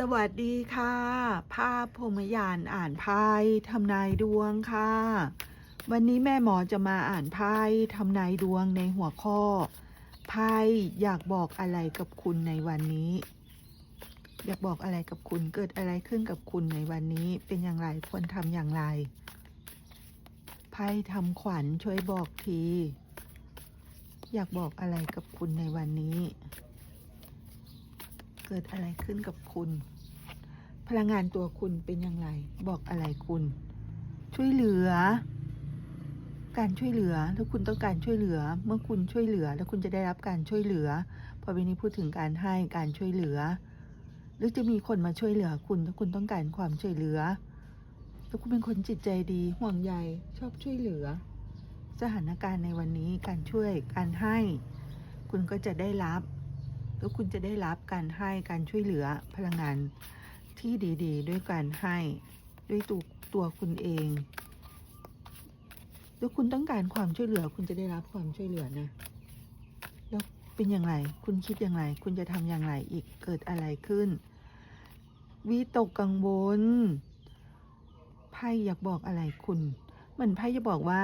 สวัสดีค่ะ ภาพพรหมยานอ่านไพ่ทำนายดวงค่ะ วันนี้แม่หมอจะมาอ่านไพ่ทำนายดวงในหัวข้อ ไพ่อยากบอกอะไรกับคุณในวันนี้ อยากบอกอะไรกับคุณเกิดอะไรขึ้นกับคุณในวันนี้ เป็นอย่างไรควรทำอย่างไร ไพ่ทำขวัญช่วยบอกที อยากบอกอะไรกับคุณในวันนี้ กิดอะไรขึ้นกับคุณ พลังงานตัวคุณเป็นอย่างไร บอกอะไรคุณ ช่วยเหลือ การช่วยเหลือถ้าคุณต้องการช่วยเหลือ เมื่อคุณช่วยเหลือ แล้วคุณจะได้รับการช่วยเหลือ พอวันนี้พูดถึงการให้การช่วยเหลือ หรือจะมีคนมาช่วยเหลือคุณถ้าคุณต้องการความช่วยเหลือถ้าคุณเป็นคนจิตใจดีห่วงใยชอบช่วยเหลือ สถานการณ์ในวันนี้การช่วยการให้ คุณก็จะได้รับ แล้วคุณจะได้รับการให้การช่วยเหลือพลังงานที่ดี ๆ ด้วยการให้ด้วยตัวตัวคุณเองแล้วคุณต้องการความช่วยเหลือ คุณจะได้รับความช่วยเหลือนะแล้วเป็นอย่างไร คุณคิดอย่างไร คุณจะทำอย่างไรอีกเกิดอะไรขึ้นวิตกกังวลไพ่อยากบอกอะไรคุณ เหมือนไพ่จะบอกว่า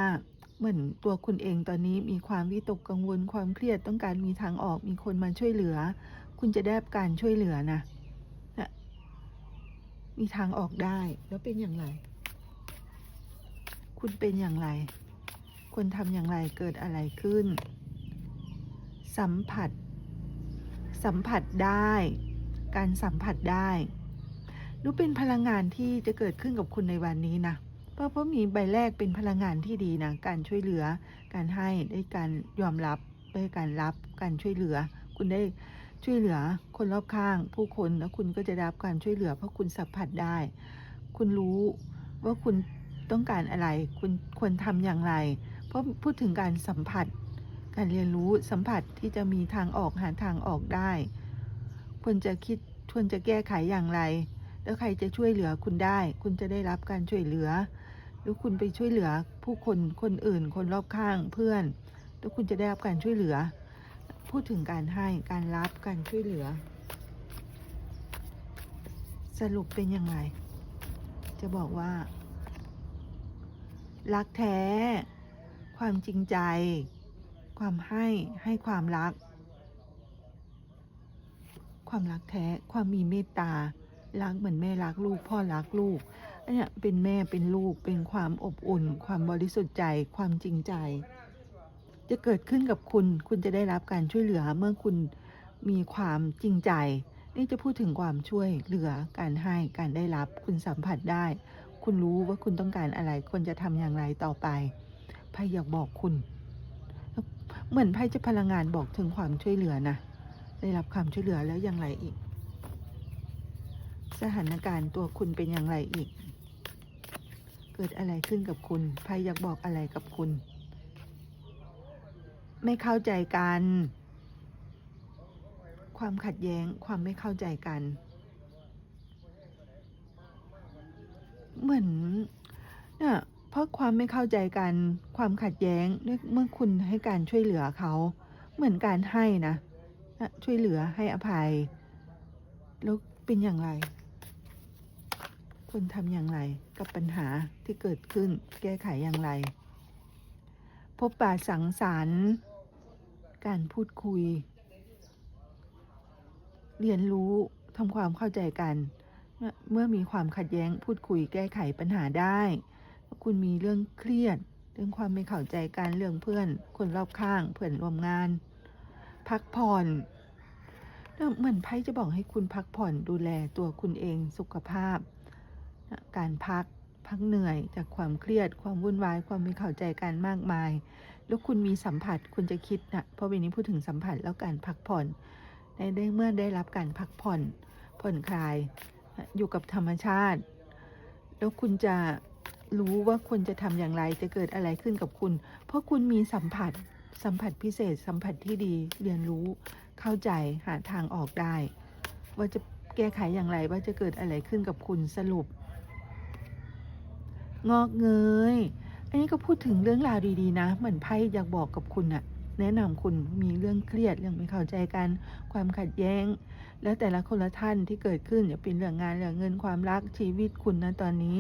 เหมือนตัวคุณเองตอนนี้มีความวิตกกังวลความเครียดต้องการมีทางออกมีคนมาช่วยเหลือ คุณจะได้รับการช่วยเหลือนะนะมีทางออกได้แล้วเป็นอย่างไร คุณเป็นอย่างไรควรทำอย่างไรเกิดอะไรขึ้น สัมผัส สัมผัสได้ การสัมผัสได้รู้เป็นพลังงานที่จะเกิดขึ้นกับคุณในวันนี้นะ เพราะเพราะมีใบแรกเป็นพลังงานที่ดีนะการช่วยเหลือ การให้ได้การยอมรับได้การรับการช่วยเหลือ คุณได้ช่วยเหลือคนรอบข้าง ผู้คนแล้วคุณก็จะรับการช่วยเหลือ เพราะคุณสัมผัสได้ คุณรู้ว่าคุณต้องการอะไร คุณควรทำอย่างไร เพราะพูดถึงการสัมผัส การเรียนรู้สัมผัสที่จะมีทางออกหาทางออกได้ควรจะคิดควรจะแก้ไขอย่างไร แล้วใครจะช่วยเหลือคุณได้ คุณจะได้รับการช่วยเหลือ หรือคุณไปช่วยเหลือผู้คนคนอื่น คนรอบข้างเพื่อน แล้วคุณจะได้รับการช่วยเหลือ พูดถึงการให้การรับการช่วยเหลือ สรุปเป็นยังไง จะบอกว่า รักแท้ ความจริงใจ ความให้ให้ความรัก ความรักแท้ ความมีเมตตารักเหมือนแม่รักลูก พ่อรักลูก เนี้ยเป็นแม่เป็นลูกเป็นความอบอุ่น ความบริสุทธิ์ใจ ความจริงใจ จะเกิดขึ้นกับคุณ คุณจะได้รับการช่วยเหลือเมื่อคุณมีความจริงใจ นี่จะพูดถึงความช่วยเหลือการให้การได้รับคุณสัมผัสได้ คุณรู้ว่าคุณต้องการอะไรควรจะทำอย่างไรต่อไปไพ่อยากบอกคุณ เหมือนไพ่จะพลังงานบอกถึงความช่วยเหลือนะได้รับความช่วยเหลือแล้วอย่างไรอีก สถานการณ์ตัวคุณเป็นอย่างไรอีก กิดอะไรขึ้นกับคุณไพ่อยากบอกอะไรกับคุณ ไม่เข้าใจกัน ความขัดแย้งความไม่เข้าใจกัน เหมือนเนี่ยเพราะความไม่เข้าใจกัน ความขัดแย้งเมื่อคุณให้การช่วยเหลือเขา เหมือนการให้นะช่วยเหลือให้อภัย แล้วเป็นอย่างไร ควรทำอย่างไรกับปัญหาที่เกิดขึ้นแก้ไขอย่างไร พบปะสังสรรค์ การพูดคุย เรียนรู้ทำความเข้าใจกัน เมื่อมีความขัดแย้งพูดคุยแก้ไขปัญหาได้ คุณมีเรื่องเครียด เรื่องความไม่เข้าใจกันเรื่องเพื่อน คนรอบข้างเพื่อนร่วมงาน พักผ่อนเหมือนไพ่จะบอกให้คุณพักผ่อนดูแลตัวคุณเองสุขภาพ การพักพักเหนื่อยจากความเครียด ความวุ่นวาย ความไม่เข้าใจกันมากมาย แล้วคุณมีสัมผัสคุณจะคิดนะเพราะวันนี้พูดถึงสัมผัสแล้วการพักผ่อนได้ได้เมื่อได้รับการพักผ่อนผ่อนคลายอยู่กับธรรมชาติ แล้วคุณจะรู้ว่าควรจะทำอย่างไรจะเกิดอะไรขึ้นกับคุณ เพราะคุณมีสัมผัสสัมผัสพิเศษ สัมผัสที่ดีเรียนรู้เข้าใจหาทางออกได้ ว่าจะแก้ไขอย่างไรว่าจะเกิดอะไรขึ้นกับคุณสรุป งอกเงย อันนี้ก็พูดถึงเรื่องราวดีๆนะ เหมือนไพ่อยากบอกกับคุณอะแนะนำคุณมีเรื่องเครียดเรื่องไม่เข้าใจกัน ความขัดแย้ง แล้วแต่ละคนละท่านที่เกิดขึ้นอย่าเป็นเรื่องงานเรื่องเงินความรักชีวิตคุณนะตอนนี้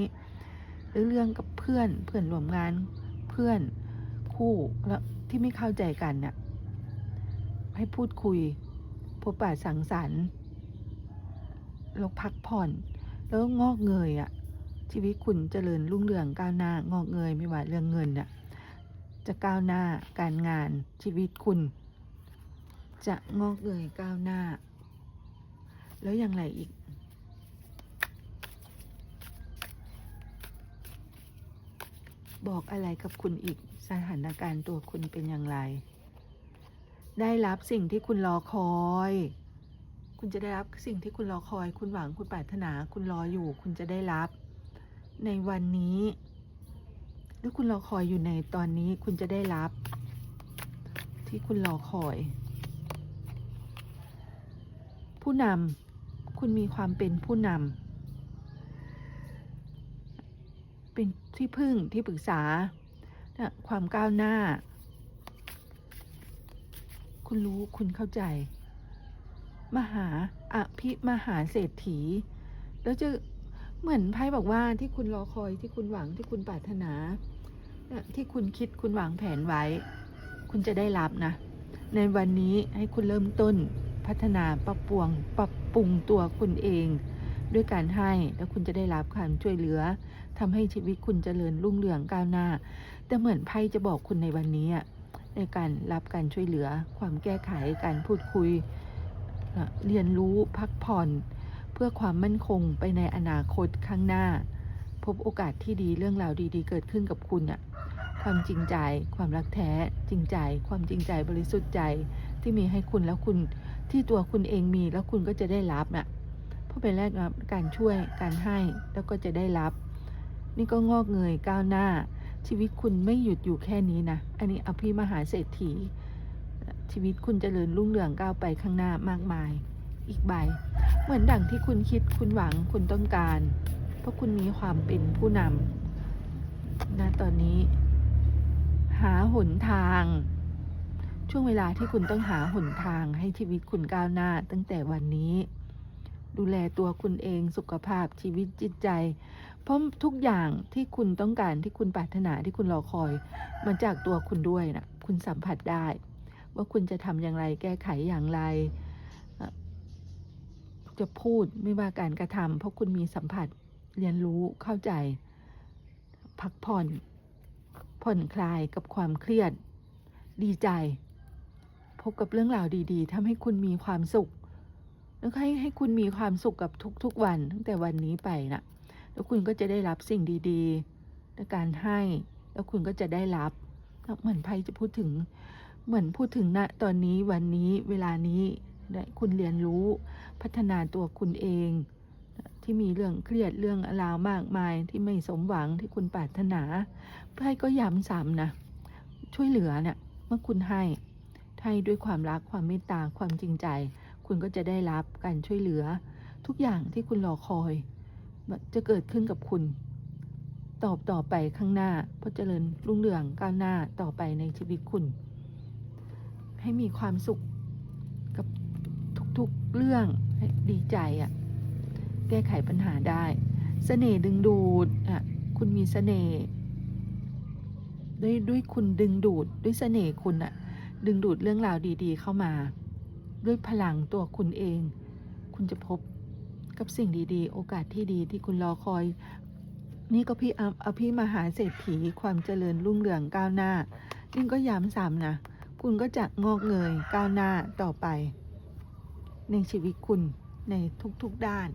หรือเรื่องกับเพื่อนเพื่อนร่วมงานเพื่อนคู่แล้วที่ไม่เข้าใจกันน่ะให้พูดคุย พบปะสังสรรค์แล้วพักผ่อน แล้วงอกเงยอะ ชีวิตคุณเจริญรุ่งเรืองก้าวหน้างอกเงยไม่ว่าเรื่องเงินน่ะจะก้าวหน้าการงานชีวิตคุณ จะงอกเงยก้าวหน้า แล้วอย่างไรอีก บอกอะไรกับคุณอีกสถานการณ์ตัวคุณเป็นอย่างไร ได้รับสิ่งที่คุณรอคอย คุณจะได้รับสิ่งที่คุณรอคอย คุณหวังคุณปรารถนา คุณรออยู่ คุณจะได้รับ ในวันนี้ หรือคุณรอคอยอยู่ในตอนนี้คุณจะได้รับ ที่คุณรอคอย ผู้นำคุณมีความเป็นผู้นำเป็นที่พึ่งที่ปรึกษา ความก้าวหน้า คุณรู้คุณเข้าใจ มหาอภิมหาเศรษฐี แล้วจะ เหมือนไพ่บอกว่าที่คุณรอคอยที่คุณหวังที่คุณปรารถนา ที่คุณคิดคุณวางแผนไว้ คุณจะได้รับนะ ในวันนี้ให้คุณเริ่มต้นพัฒนาปรับปรุงปรับปรุงตัวคุณเอง ด้วยการให้แล้วคุณจะได้รับการช่วยเหลือทำให้ชีวิตคุณเจริญรุ่งเรืองก้าวหน้า แต่เหมือนไพ่จะบอกคุณในวันนี้อะในการรับการช่วยเหลือ ความแก้ไขการพูดคุย เรียนรู้พักผ่อน พื่อความมั่นคงไปในอนาคตข้างหน้า พบโอกาสที่ดีเรื่องราวดีๆ เกิดขึ้นกับคุณอะความจริงใจ ความรักแท้จริงใจ ความจริงใจบริสุทธิ์ใจที่มีให้คุณแล้วคุณที่ตัวคุณเองมีแล้วคุณก็จะได้รับน่ะเพราะเป็นแรกรับการช่วยการให้แล้วก็จะได้รับ นี่ก็งอกเงยก้าวหน้า ชีวิตคุณไม่หยุดอยู่แค่นี้นะอันนี้อภิมหาเศรษฐี ชีวิตคุณเจริญรุ่งเรืองก้าวไปข้างหน้ามากมาย อีกใบ เหมือนดังที่คุณคิดคุณหวังคุณต้องการ เพราะคุณมีความเป็นผู้นำณตอนนี้ หาหนทาง ช่วงเวลาที่คุณต้องหาหนทางให้ชีวิตคุณก้าวหน้าตั้งแต่วันนี้ ดูแลตัวคุณเองสุขภาพชีวิตจิตใจ เพราะทุกอย่างที่คุณต้องการที่คุณปรารถนาที่คุณรอคอยมาจากตัวคุณด้วยนะคุณสัมผัสได้ว่าคุณจะทำอย่างไรแก้ไขอย่างไร จะพูดไม่ว่าการกระทำเพราะคุณมีสัมผัสเรียนรู้เข้าใจ พักผ่อน ผ่อนคลายกับความเครียด ดีใจ พบกับเรื่องราวดีๆทำให้คุณมีความสุข แล้วก็ให้ให้คุณมีความสุขกับทุกๆวัน ตั้งแต่วันนี้ไปนะแล้วคุณก็จะได้รับสิ่งดีๆในการให้ แล้วคุณก็จะได้รับเหมือนไพ่จะพูดถึง เหมือนพูดถึงณตอนนี้วันนี้เวลานี้ ได้คุณเรียนรู้พัฒนาตัวคุณเอง ที่มีเรื่องเครียดเรื่องอาราวมากมายที่ไม่สมหวังที่คุณปรารถนาไพ่ก็ย้ำซ้ำนะ ช่วยเหลือเนี่ยเมื่อคุณให้ให้ด้วยความรักความเมตตาความจริงใจ คุณก็จะได้รับการช่วยเหลือ ทุกอย่างที่คุณรอคอย จะเกิดขึ้นกับคุณ ตอบต่อไปข้างหน้าเพราะเจริญรุ่งเรืองก้าวหน้าต่อไปในชีวิตคุณ ให้มีความสุข ทุกเรื่องดีใจอะ่ะ แก้ไขปัญหาได้เสน่ห์ดึงดูดอะคุณมีเสน่ห์ด้วยด้วยคุณดึงดูดด้วยเสน่ห์คุณอะดึงดูดเรื่องราวดีๆเข้ามา ด้วยพลังตัวคุณเอง คุณจะพบกับสิ่งดีๆ โอกาสที่ดีที่คุณรอคอย นี่ก็พี่อัพอภิมหาเศรษฐีความเจริญรุ่งเรืองก้าวหน้า นี่ก็ย้ำซ้ำนะ คุณก็จะงอกเงยก้าวหน้าต่อไป ในชีวิตคุณในทุกๆด้าน